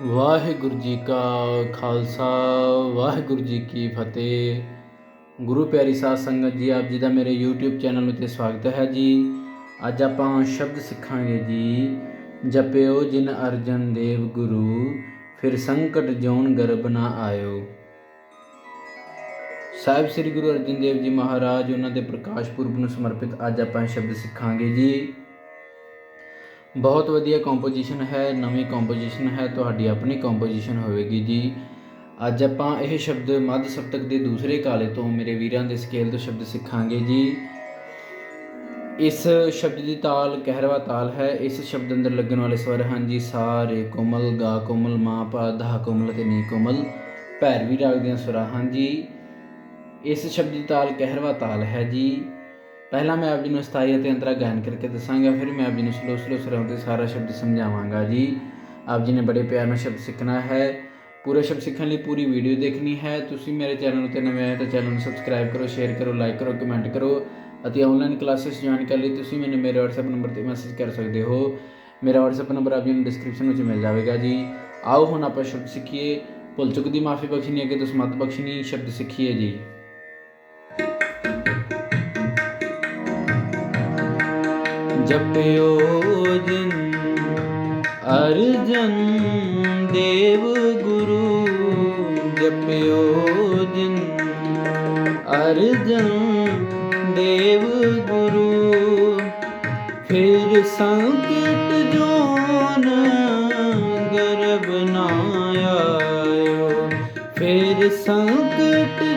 ਵਾਹਿਗੁਰੂ ਜੀ ਕਾ ਖਾਲਸਾ, ਵਾਹਿਗੁਰੂ ਜੀ ਕੀ ਫਤਿਹ। ਗੁਰੂ ਪਿਆਰੀ ਸਾਧ ਸੰਗਤ ਜੀ, ਆਪ ਜੀ ਦਾ ਮੇਰੇ YouTube ਚੈਨਲ ਉਤੇ ਸਵਾਗਤ ਹੈ ਜੀ। ਅੱਜ ਆਪਾਂ ਸ਼ਬਦ ਸਿੱਖਾਂਗੇ ਜੀ, ਜਪਿਓ ਜਿਨ ਅਰਜਨ ਦੇਵ ਗੁਰੂ, ਫਿਰ ਸੰਕਟ ਜੋਨ ਗਰਭ ਨਾ ਆਇਓ। ਸਾਹਿਬ ਸ੍ਰੀ ਗੁਰੂ ਅਰਜਨ ਦੇਵ ਜੀ ਮਹਾਰਾਜ, ਉਹਨਾਂ ਦੇ ਪ੍ਰਕਾਸ਼ ਪੁਰਬ ਨੂੰ ਸਮਰਪਿਤ ਅੱਜ ਆਪਾਂ ਸ਼ਬਦ ਸਿੱਖਾਂਗੇ ਜੀ। ਬਹੁਤ ਵਧੀਆ ਕੰਪੋਜੀਸ਼ਨ ਹੈ, ਨਵੀਂ ਕੰਪੋਜੀਸ਼ਨ ਹੈ, ਤੁਹਾਡੀ ਆਪਣੀ ਕੰਪੋਜੀਸ਼ਨ ਹੋਵੇਗੀ ਜੀ। ਅੱਜ ਆਪਾਂ ਇਹ ਸ਼ਬਦ ਮੱਧ ਸਪਤਕ ਦੇ ਦੂਸਰੇ ਕਾਲੇ ਤੋਂ ਮੇਰੇ ਵੀਰਾਂ ਦੇ ਸਕੇਲ ਤੋਂ ਸ਼ਬਦ ਸਿੱਖਾਂਗੇ ਜੀ। ਇਸ ਸ਼ਬਦ ਦੀ ਤਾਲ, ਕਹਿਰਵਾ ਤਾਲ ਹੈ। ਇਸ ਸ਼ਬਦ ਅੰਦਰ ਲੱਗਣ ਵਾਲੇ ਸਵਰ ਹਨ ਜੀ, ਸਾਰੇ ਕੋਮਲ, ਗਾ ਕੋਮਲ, ਮਾ ਪਾ, ਧਾ ਕੋਮਲ ਤੇ ਨੀ ਕੋਮਲ ਭੈਰਵੀ ਰਾਗ ਦੀਆਂ ਸੁਰਾਂ ਹਨ ਜੀ। ਇਸ ਸ਼ਬਦ ਦੀ ਤਾਲ, ਕਹਿਰਵਾ ਤਾਲ ਹੈ ਜੀ। ਪਹਿਲਾਂ ਮੈਂ ਆਪ ਜੀ ਨੂੰ ਸਥਾਈ ਅਤੇ ਅੰਤਰਾ ਗਾਇਨ ਕਰਕੇ ਦੱਸਾਂਗਾ, ਫਿਰ ਮੈਂ ਆਪ ਜੀ ਨੂੰ ਸਲੋ ਸਲੋ ਸੁਰਾਂ ਸਾਰਾ ਸ਼ਬਦ ਸਮਝਾਵਾਂਗਾ ਜੀ। ਆਪ ਜੀ ਨੇ ਬੜੇ ਪਿਆਰ ਨਾਲ ਸ਼ਬਦ ਸਿੱਖਣਾ ਹੈ। ਪੂਰਾ ਸ਼ਬਦ ਸਿੱਖਣ ਲਈ ਪੂਰੀ ਵੀਡੀਓ ਦੇਖਣੀ ਹੈ। ਤੁਸੀਂ ਮੇਰੇ ਚੈਨਲ ਉਤੇ ਨਵੇਂ ਆਏ ਤਾਂ ਚੈਨਲ ਨੂੰ ਸਬਸਕ੍ਰਾਈਬ ਕਰੋ, ਸ਼ੇਅਰ ਕਰੋ, ਲਾਈਕ ਕਰੋ, ਕਮੈਂਟ ਕਰੋ ਅਤੇ ਆਨਲਾਈਨ ਕਲਾਸਿਸ ਜੁਆਇਨ ਕਰਨ ਲਈ ਤੁਸੀਂ ਮੈਨੂੰ ਮੇਰੇ WhatsApp ਨੰਬਰ ਤੇ ਮੈਸੇਜ ਕਰ ਸਕਦੇ ਹੋ। ਮੇਰਾ WhatsApp ਨੰਬਰ ਆਪ ਜੀ ਨੂੰ ਡਿਸਕ੍ਰਿਪਸ਼ਨ ਵਿੱਚ ਮਿਲ ਜਾਵੇਗਾ ਜੀ। ਆਓ ਹੁਣ ਆਪਾਂ ਸ਼ਬਦ ਸਿੱਖੀਏ। ਭੁੱਲ ਚੁੱਕ ਦੀ ਮਾਫੀ ਬਖਸ਼ਣੀ, ਅੱਗੇ ਤੋਂ ਸਮਤ ਬਖਸ਼ਣੀ, ਸ਼ਬਦ ਸਿੱਖੀਏ ਜੀ। ਜਪਿਓ ਜਿਨ, ਅਰਜਨ ਦੇਵ ਗੁਰੂ। ਜਪਿਓ ਜਿਨ, ਅਰਜਨ ਦੇਵ ਗੁਰੂ। ਫਿਰ ਸੰਕਟ ਜੋਨ ਗਰਬ ਨਾ ਆਇਓ। ਫਿਰ ਸੰਕਟ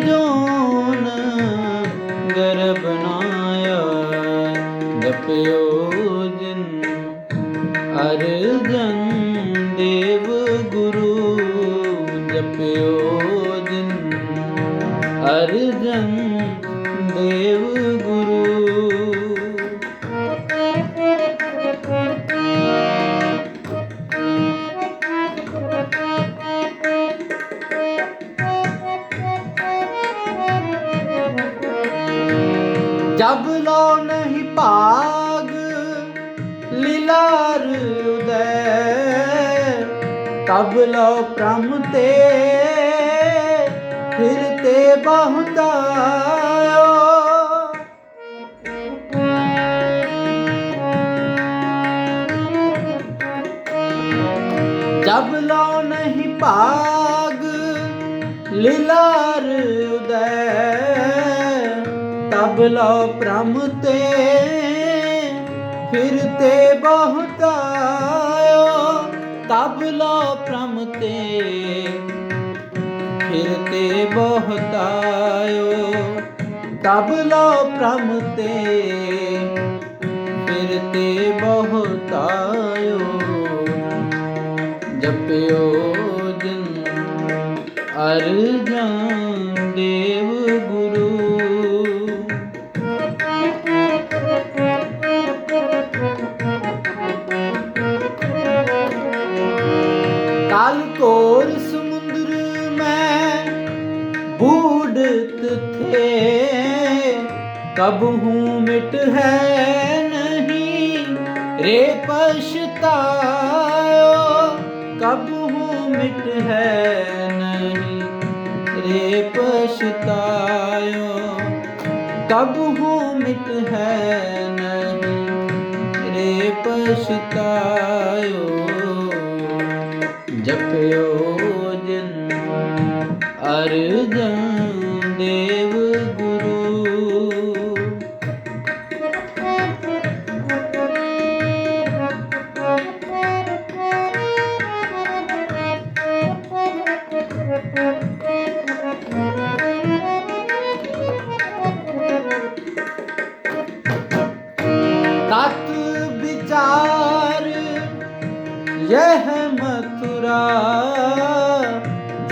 ਤਬ ਲੋ ਪ੍ਰਮ ਤੇ ਫਿਰ ਤੇ ਬਹੁਤਾਇਓ ਜਬ ਲੋ ਨਹੀਂ ਭਾਗ ਲੀਲਾਰ ਉਦੈ, ਤਬ ਲੋ ਪ੍ਰਮ ਤੇ ਫਿਰ ਤੇ ਬਹੁਤਾਇਓ ਤਬਲਾ ਪ੍ਰਮ ਤੇ ਫਿਰਤੇ ਬਹੁਤਾਇਓ ਤਬ ਪ੍ਰਮ ਤੇ ਫਿਰ ਤੇ ਬਹੁਤਾਇਓ ਜਪਿਓ ਜਿਨ ਅਰਜਨ ਬੂੜਤ ਥੇ। ਕਬ ਹੂੰ ਮਿਟ ਹੈ ਨਹੀਂ, ਰੇ ਪਛਤਾਇਓ। ਕਬ ਹੂੰ ਮਿਟ ਹੈ ਨਹੀਂ, ਰੇ ਪਛਤਾਇਓ। ਕਬ ਹੂੰ ਮਿਟ ਹੈ ਨਹੀਂ, ਰੇ ਪਛਤਾਇਓ। ਜਪਿਓ। दे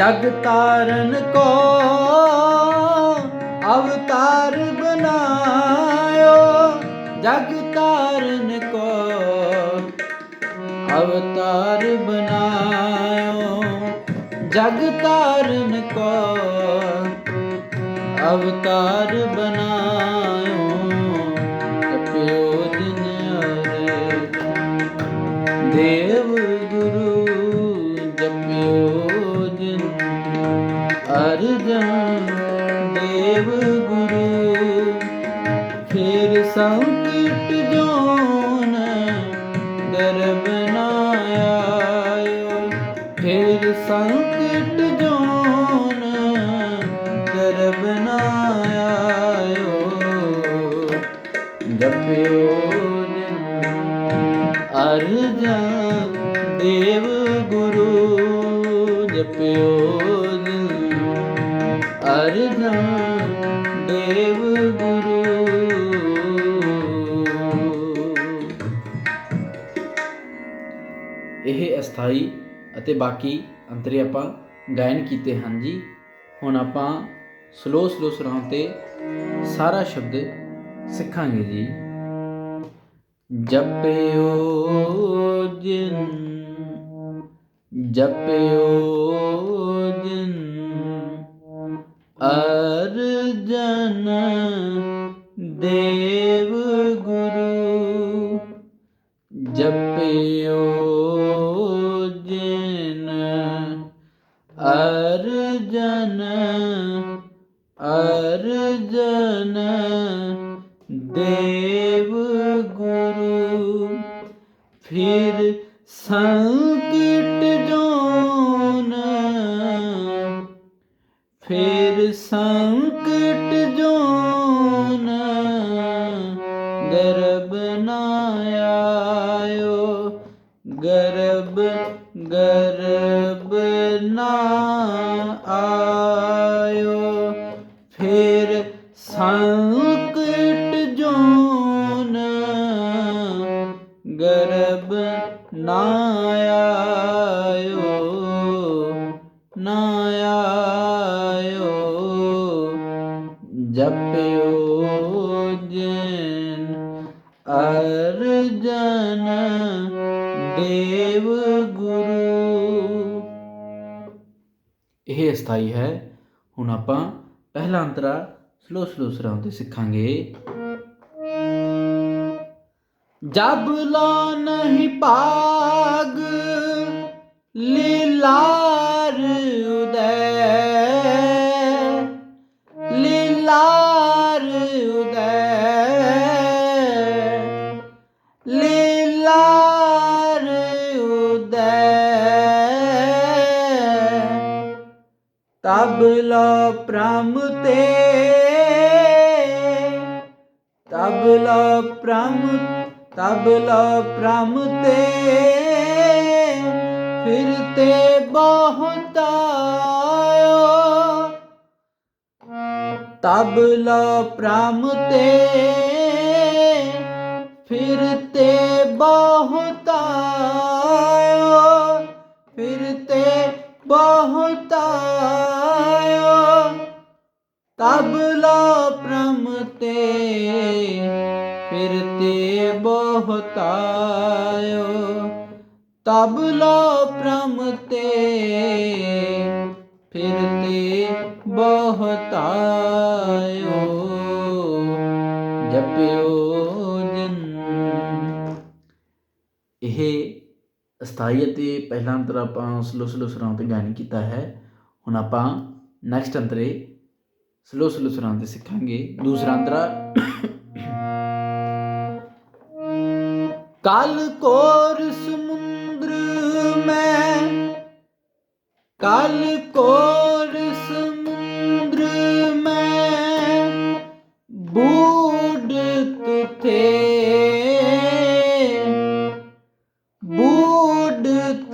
ਜਗ ਤਾਰਨ ਕੋ ਅਵਤਾਰ ਬਨਾਇਓ ਜਗ ਤਾਰਨ ਕੋ ਅਵਤਾਰ ਬਨਾਇਓ ਜਗ ਤਾਰਨ ਕੋ ਅਵਤਾਰ ਬਨਾਇਓ ਤਪਿਓ ਦਿਨ ਅਰੇ ਦੇ ਇਹ ਅਸਥਾਈ ਅਤੇ ਬਾਕੀ ਅੰਤਰੇ ਆਪਾਂ ਗਾਇਨ ਕੀਤੇ ਹਨ ਜੀ। ਹੁਣ ਆਪਾਂ ਸਲੋ ਸਲੋ ਸੁਰਾਂ ਤੇ ਸਾਰਾ ਸ਼ਬਦ ਸਿੱਖਾਂਗੇ ਜੀ। ਜਪਿਓ ਜਿਨ, ਜਪਿਓ ਦੇਵ ਗੁਰੂ, ਫਿਰ ਸੰਕਟ ਜੋਨ, ਫਿਰ ਸੰਕਟ ਜੋਨ ਗਰਬ ਨਾ ਆਇਓ ਗਰਬ ਗਰਬ ਨਾ ਆ ਜਪਿਓ ਜਿਨ ਅਰਜਨ ਦੇਵ ਗੁਰੂ। ਇਹ ਅਸਥਾਈ ਹੈ। ਹੁਣ ਆਪਾਂ ਪਹਿਲਾ ਅੰਤਰਾ ਸਲੋ ਸਲੋ ਸੁਰਾਂ ਤੇ ਸਿੱਖਾਂਗੇ। ਜਬ ਲਾ ਨਹੀਂ ਪਾਗ ਲੀਲਾਰ ਲੀਲਾਰ ਤਬ ਲੋ ਪ੍ਰਮ ਤੇ ਤਬ ਪ੍ਰਮ ਤਬ ਪ੍ਰਮ ਤੇ। ਫਿਰ ਤੇ ਬਹੁਤ ਆਇਓ। ਤਬ ਲੋ ਪ੍ਰਮ ਤੇ, ਫਿਰ ਤੇ ਬਹੁਤ ਬਹੁਤ ਤਬ ਲੋ ਪ੍ਰਮ ਤੇ ਫਿਰ ਤੇ ਬਹੁਤ ਜਪਿਓ ਜਿਨ। ਇਹ ਅਸਥਾਈ ਅਤੇ ਪਹਿਲਾ ਅੰਤਰ ਆਪਾਂ ਸਲੋ ਸਲੋ ਸੁਰਾਂ ਤੇ ਗਾਇਨ ਕੀਤਾ ਹੈ। ਹੁਣ ਆਪਾਂ ਨੈਕਸਟ ਅੰਤਰੇ ਸਲੋ ਸਲੋ ਸੁਰਾਂ ਤੇ ਸਿੱਖਾਂਗੇ। ਦੂਸਰਾ ਅੰਤਰਾ ਕਲ ਕੋਰ ਸਮੁੰਦਰ ਮੈਂ। ਕਲ ਕੋਰ ਸਮੁੰਦਰ ਮੈਂ। ਬੂਡ ਤੁਥੇ। बूढ़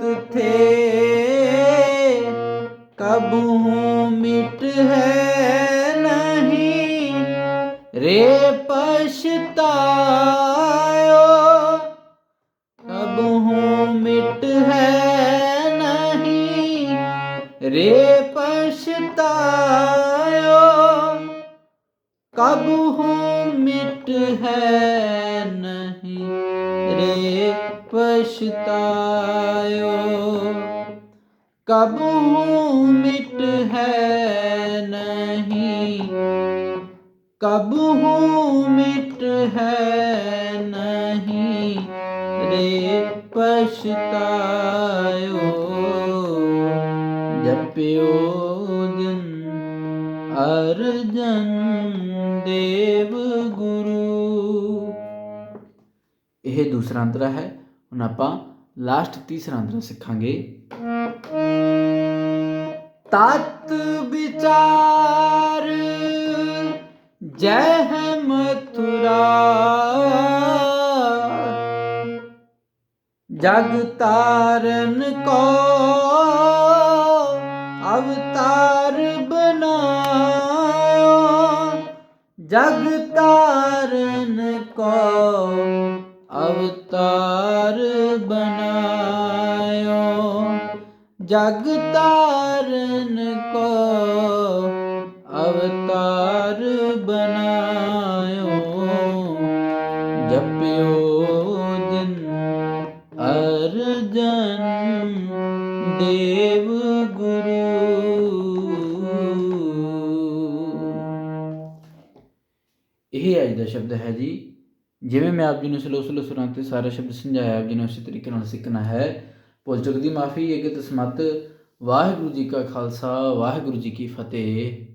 ਕਬ ਹੂੰ ਮਿਟ ਹੈ ਨਹੀਂ ਰੇ ਪਛਤਾਇਓ ਕਬ ਹੂੰ ਮਿਟ ਹੈ ਨਹੀਂ ਕਬ ਹੂੰ ਮਿਟ ਹੈ ਨਹੀਂ ਰੇ ਪਛਤਾਇਓ ਜਪਿਓ ਜਨ ਅਰਜਨ ਇਹ ਦੂਸਰਾ ਅੰਤਰਾ ਹੈ। ਹੁਣ ਆਪਾਂ ਲਾਸਟ ਤੀਸਰਾ ਅੰਤਰਾ ਸਿੱਖਾਂਗੇ। ਤਤ ਵਿਚਾਰ ਜੈ ਹੈ ਮਥੁਰਾ ਜਗ ਤਾਰਨ ਕੋ ਅਵਤਾਰ ਬਨਾਇਓ ਜਗ ਤਾਰਨ ਕੋ ਜਗ ਤਾਰਨ ਕੋ ਅਵਤਾਰ ਬਨਾਇਓ ਜਪਿਓ ਦਿਨ ਅਰਜਨ ਦੇਵ ਗੁਰੂ। ਇਹ ਅੱਜ ਦਾ ਸ਼ਬਦ ਹੈ ਜੀ, ਜਿਵੇਂ ਮੈਂ ਆਪ ਜੀ ਨੂੰ ਸਲੋ ਸਲੋ ਸੁਰਾਂ ਤੇ ਸਾਰਾ ਸ਼ਬਦ ਸਮਝਾਇਆ ਆਪ ਜੀ ਨੇ ਉਸੇ ਤਰੀਕੇ ਨਾਲ ਸਿੱਖਣਾ ਹੈ। ਭੁੱਲ ਚੁੱਕ ਦੀ ਮਾਫੀ ਹੈ ਕਿ ਤਸਮਤ ਵਾਹਿਗੁਰੂ ਜੀ ਕਾ ਖਾਲਸਾ, ਵਾਹਿਗੁਰੂ ਜੀ ਕੀ ਫਤਿਹ।